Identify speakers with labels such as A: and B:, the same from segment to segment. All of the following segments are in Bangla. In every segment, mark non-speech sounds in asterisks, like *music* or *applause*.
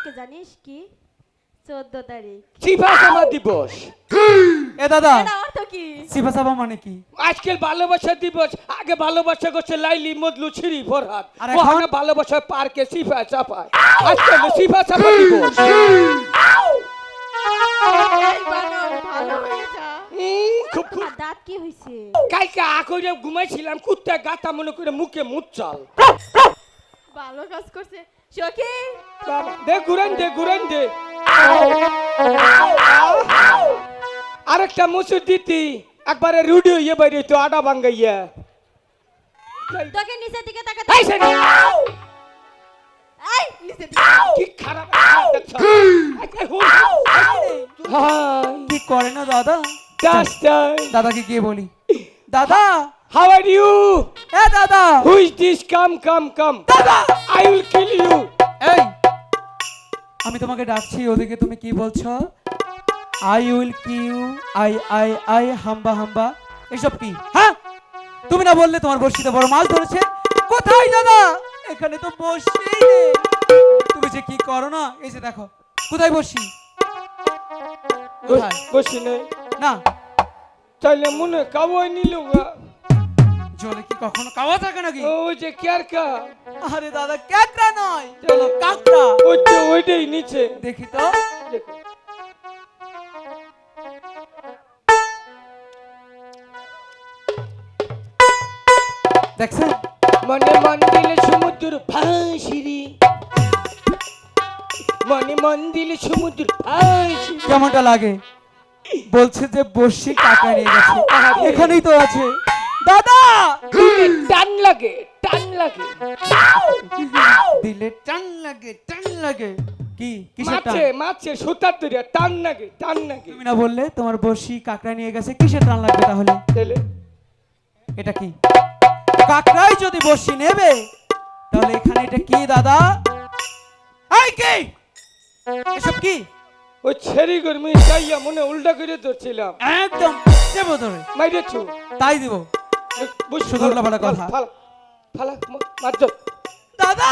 A: আজকে জানিস কি? চোদ্দ তারিখ।
B: সিফা সামা দিবস
C: এ দাদা
A: এটা অর্থ কি?
C: মানে কি?
B: ভালোবাসা দিবস আগে ভালোবাসা করছে লাইলি মদলু ছিরি ফরহাদ।
C: আর এখন?
B: ওখানে ভালোবাসা পার্কে সিফা চাপায় চাপা দিবস।
A: এই বানর, ভালো হয়ে যা।
B: উম, খুব খুব।
A: আর দাঁত কি হয়েছে
B: কালকে আকরে ঘুমাইছিলাম কুত্তা গাতা মনে করে মুখে মুচ্ছাল
A: ভালো কাজ করছে। সখী!
B: দে ঘুরেন দে ঘুরেন দে। আরেকটা মুসুর দিতি একবারে রুডি হইয়ে বাইরে তো আটা ভাঙ্গাইয়া।
A: তোকে নিচের দিকে তাকাতে
B: এই শোন,
A: এই নিচের দিকে।
B: কি খারাপ দেখছ? এই, হুন। হাই,
C: কি করে না দাদা?
B: just
C: দাদাকে গিয়ে বলি? দাদা!
B: How are you?
C: এ দাদা।
B: Who is this? Come, come, come. I will kill you.
C: এই। আমি তোমাকে ডাকছি ওদিকে তুমি কি বলছো? আই উইল কিউ আই আই আই হাম্বা হাম্বা। এসব কি? হ্যাঁ? তুমি না বললে তোমার বড়শিতে বড় মাছ ধরেছে? কোথায় দাদা? এখানে তো বসি তুমি যে কি করো না? এই যে দেখো কোথায় বসি কোথায়?
B: বসি নাই।
C: না।
B: তাহলে মনে কাবই নিল
C: জলে কি কখনো কাওয়া থাকে নাকি?
B: ওই যে কেয়ার কা
C: আরে দাদা ক্যাকড়া নয় চলো। কাকড়া।
B: ওই তো ওইটাই নিচে।
C: দেখি তো।
B: দেখো।
C: দেখছেন?
B: মনে মন দিলে সমুদ্র ভাসিরি মনে মন দিলে সমুদ্র ভাসিরি
C: কেমনটা লাগে? বলছে যে বসি কাকা নিয়ে গেছে। এখানেই তো আছে। দাদা!
B: টান লাগে টান লাগে।
C: দিলে টান লাগে টান লাগে। কি কিসের টান?
B: মাছে মাছে সুতার তৈরি টান লাগে টান লাগে।
C: তুমি না বললে তোমার বসি কাকড়া নিয়ে গেছে কিসের টান লাগবে তাহলে?
B: তাহলে?
C: এটা কি? কাকড়াই যদি বসি নেবে তাহলে এখানে এটা কি দাদা? এই কি? এসব কি?
B: ওই ছেড়ি গরমি চাইয়া মনে উল্টা করে ধরছিলাম।
C: একদম দেবো ধরে।
B: মাইরেছু?
C: তাই দিব। শুধু উল্টাপাল্টা কথা।
B: ফালা ফালা
C: দাদা!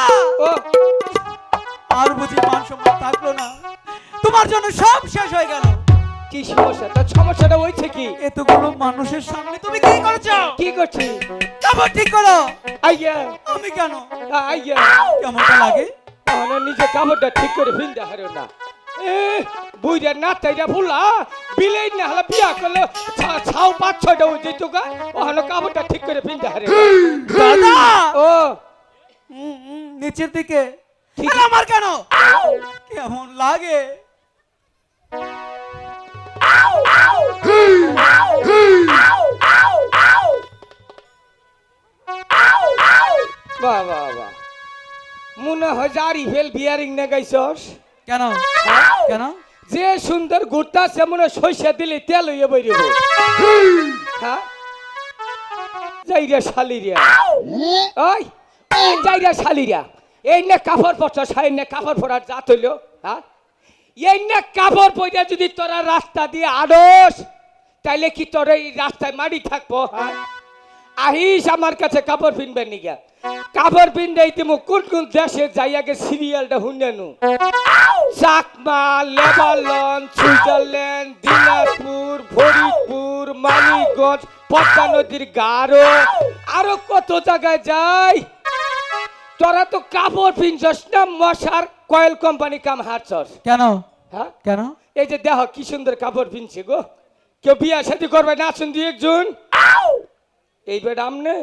C: আর বুঝি মান সম্মান থাকল না। তোমার জন্য সব শেষ হয়ে গেল।
B: কি সমস্যা তার সমস্যাটা হয়েছে কি?
C: এতগুলো মানুষের সামনে তুমি কি করেছ?
B: কি করছি?
C: তারপর ঠিক করো।
B: আইয়া।
C: আমি কেন?
B: আইয়া।
C: কেমনটা লাগে?
B: না নিজে কাপড়টা ঠিক করে ফিনতে হারো না। বুইরা না তাইরা ভুলা বিলেই না হলে বিয়া করলে ছাও পাঁচ ছয়টা হয়ে যেত গা ওখানে কাপড়টা ঠিক করে ফিনতে হারে।
C: দাদা!
B: ও।
C: নিচের দিকে। আমার কেন? কেমন লাগে?
B: বাহ বাহ বাহ। মনে হয় জারি ফেল বিয়ারিং না গাইছস।
C: কেন? কেন?
B: যে সুন্দর গুড়টা সে মনে সইষা দিলে তেল হইয়া বেরিয়ে হ্যাঁ? যাইরা শালিরিয়া ওই যাইরা শালিরিয়া এই না কাপড় পরছ সাই না কাপড় পরার জাত হইল হ্যাঁ? এই না কাপড় পইরা যদি তোরা রাস্তা দিয়ে আড়স তাইলে কি তোর এই রাস্তায় মারি থাকব হ্যাঁ? আহিস আমার কাছে কাপড় পিনবে নিগা কাপড় পিনবে তুমি কোন কোন দেশে যাই আগে সিরিয়ালটা হুন্ডানু চাকমা লেবানন সুইজারল্যান্ড দিনাজপুর ফরিদপুর মানিকগঞ্জ পদ্মা নদীর গারো। আরও কত জায়গায় যাই? তোরা তো কাপড় পিনছস না মশার কয়েল কোম্পানি কাম হারছস।
C: কেন?
B: হ্যাঁ?
C: কেন?
B: এই যে দেখ কি সুন্দর কাপড় পিনছে গো। কেউ বিয়া সাথে করবে না শুন দুই একজন। এই বেড আমনে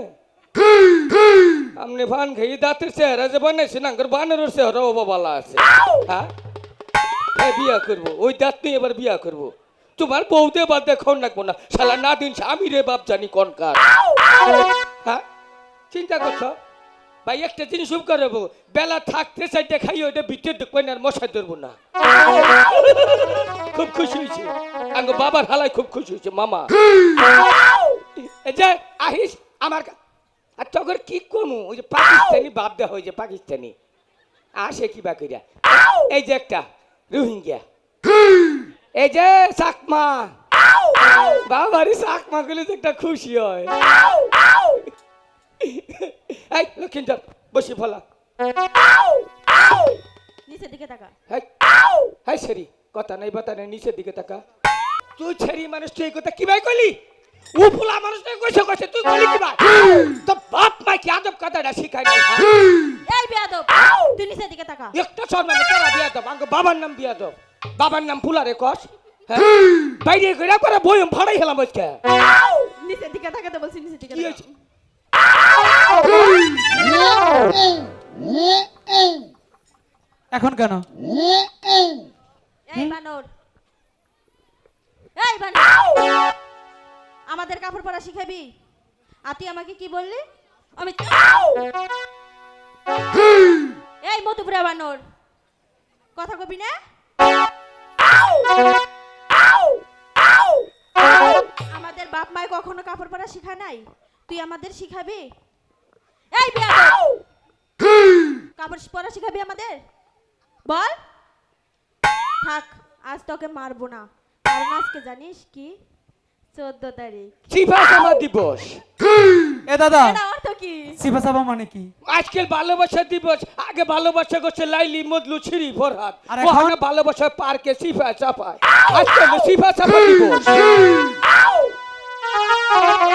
B: আমনে ভান খেয়ে দাঁতের চেহারা যে বানাইছে না আঙ্গর বানের চেহারা ও বাবালা আছে হ্যাঁ বিয়া করব ওই দাঁত নিয়ে এবার বিয়া করব তোমার বউতে বাদ দেখো না শালা না দিন আমি রে বাপ জানি কোন কার চিন্তা করছ ভাই একটা জিনিস উপ করব বেলা থাকতে চাইতে খাই ওইটা ভিতরে ঢুকবে না মশাই ধরবো না খুব খুশি হয়েছে আঙ্গ বাবার হালাই খুব খুশি হয়েছে মামা যে আহিস আমার আর তখন কি কমু? ওই যে পাকিস্তানি বাপ দেওয়া হয়েছে পাকিস্তানি। আসে কি বা কইরা? এই যে একটা রোহিঙ্গা। এই যে চাকমা। বাবারে চাকমা গুলো যে একটা খুশি হয়। *laughs* এই লক্ষিন্দর বসি ফলা
A: নিচের দিকে তাকা।
B: হাই হাই সেরি কথা নাই বাতা নাই নিচের দিকে তাকা। তুই ছেড়ি মানুষ তুই কথা কি ভাই কইলি? ও ফুলা কইছে কইছে তুই কইলি কি ভাই তো বাপ মা কি আদব কথাটা শিখাই নাই হ্যাঁ?
A: এই বেয়াদব তুই নিচের দিকে তাকা।
B: একটা সম্মানে তোরা বিয়া দাও আঙ্গ বাবার নাম বিয়া দাও বাবার নাম ফুলারে কস হ্যাঁ? বাইরে কইরা করে বইম ফাড়াই হেলাম আজকে।
A: নিচের দিকে তাকাতে বলছি নিচের দিকে
C: এখন কেন?
A: এই বানর। এই বানর। আমাদের কাপড় পরা শিখাবি। আর তুই আমাকে কি বললি? আমি এই মধুপুরা বানর। কথা কবি না? আমাদের বাপ মায় কখনো কাপড় পরা শিখা নাই? তুই আমাদের শিখাবি? এই কাপড় পরা শিখাবি আমাদের? বল। থাক আজ তোকে মারবো না। কারণ আজকে জানিস কি? চোদ্দ তারিখ।
B: সিফা সামা দিবস
C: এ দাদা
A: এটা অর্থ কি?
C: সিফা সাবা মানে কি?
B: আজকাল ভালোবাসা দিবস আগে ভালোবাসা করছে লাইলি মদলু ছিরি ফরহাদ।
C: আর এখন?
B: ওখানে ভালোবাসা পার্কে চাপায় আজকাল চাপা দিবস।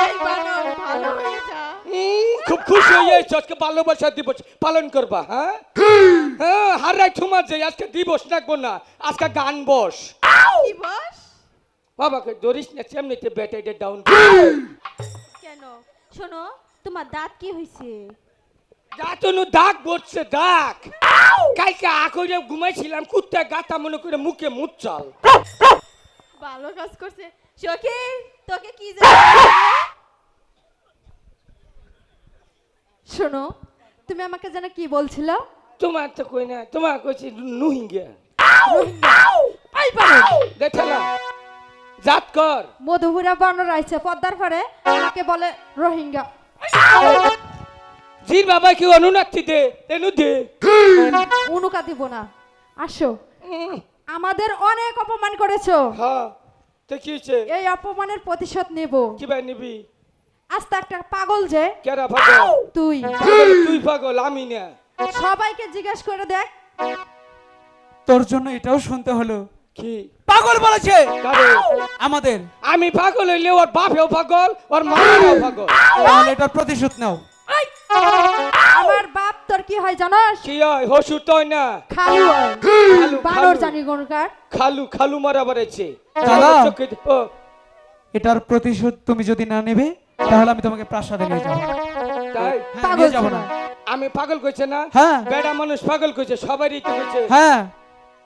A: এই বানর, ভালো হয়ে যা।
B: উম, খুব খুশি হয়ে যাচ্ছ আজকে ভালোবাসা দিবস। পালন করবা হ্যাঁ? হ্যাঁ হারাই ঠুমা যে আজকে দিবস রাখব না আজকে গান বস।
A: কি বস
B: বাবাকে ধরিস না চেমনিতে ব্যাটাইটা ডাউন
A: কেন? শোনো তোমার দাঁত কি হয়েছে
B: যাতনু দাগ বসছে দাগ। কালকে আকরে ঘুমাইছিলাম কুত্তা গাতা মনে করে মুখে মুচ্ছাল
A: ভালো কাজ করছে। সখী তোকে কি
D: শোনো তুমি আমাকে যেন কি বলছিল?
B: তোমার তো কই না তোমার কইছি নুহিঙ্গা।
D: এই বানর,
B: দেখলা জাত কর।
D: মধুপুরা বানর আইছে পদ্মার পরে আমাকে বলে রোহিঙ্গা।
B: জির বাবা কি অনুনাতি দে তেনু দে।
D: উনুকা দিব না। আসো। আমাদের অনেক অপমান করেছ।
B: হ্যাঁ তো কি হয়েছে?
D: এই অপমানের প্রতিশোধ নেব।
B: কি ভাই নিবি?
D: আস্তে একটা পাগল যে।
B: কেরা পাগল?
D: তুই।
B: পাগল, তুই পাগল আমি না।
D: সবাইকে জিজ্ঞেস করে দেখ।
C: তোর জন্য এটাও শুনতে হলো।
B: কি?
C: পাগল বলেছে। আমাদের।
B: আমি পাগল হইলে ওর বাপেও পাগল ওর মাও পাগল।
C: তাহলে এটার প্রতিশোধ নাও।
D: আমার বাপ তোর কি হয় জানোস?
B: কি হয়? হসু তয় না।
D: খালু। বানর জানি গনকার
B: খালু খালু মারা বেড়েছে।
C: এটার প্রতিশোধ তুমি যদি না নেবে তাহলে আমি তোমাকে প্রাসাদে নিয়ে যাব।
B: তাই?
C: হ্যাঁ,
D: পাগল
C: যাব না।
B: আমি পাগল কইছে না?
C: হ্যাঁ।
B: বেড়া মানুষ পাগল কইছে সবারই তো কইছে।
C: হ্যাঁ।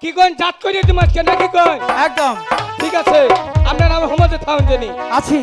B: কি কোন জাত করে তোমাকে কেন কি কইন?
C: একদম।
B: ঠিক আছে আপনার নাম হোমাজে থাউন জানি
C: আছি।